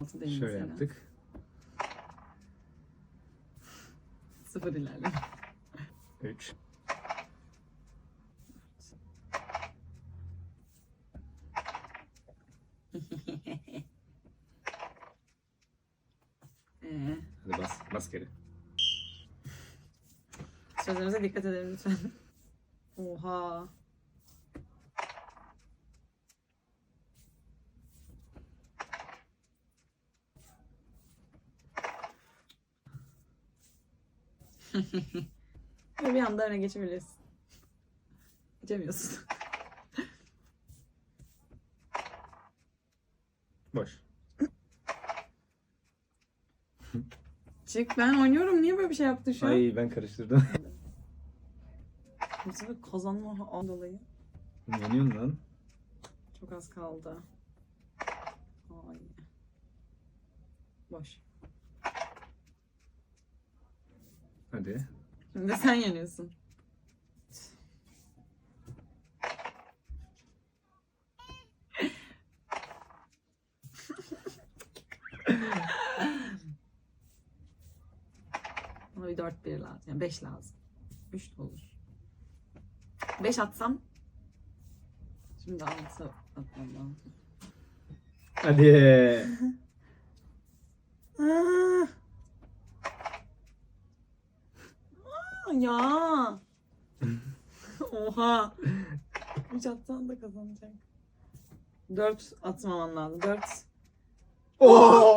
Demin Şöyle sana. yaptık. Sıfır ilerleme. 3. Ee, Hadi bas. Bas geri. sözlerimize dikkat edelim lütfen. Oha. Ve bir anda öne geçebilirsin. Geçemiyorsun. Boş. Çık ben oynuyorum. Niye böyle bir şey yaptın şu an? Ay ben karıştırdım. Bu sefer kazanma an dolayı. Yeniyorsun lan. Çok az kaldı. Ay. Boş. Hadi. Şimdi de sen yeniyorsun. Bana bir 4 1 lazım. Yani 5 lazım. 3 de olur. 5 atsam Şimdi 6 atmam lazım. Hadi. ya. Oha. 3 atsan da kazanacak. 4 atmaman lazım. 4. Oo.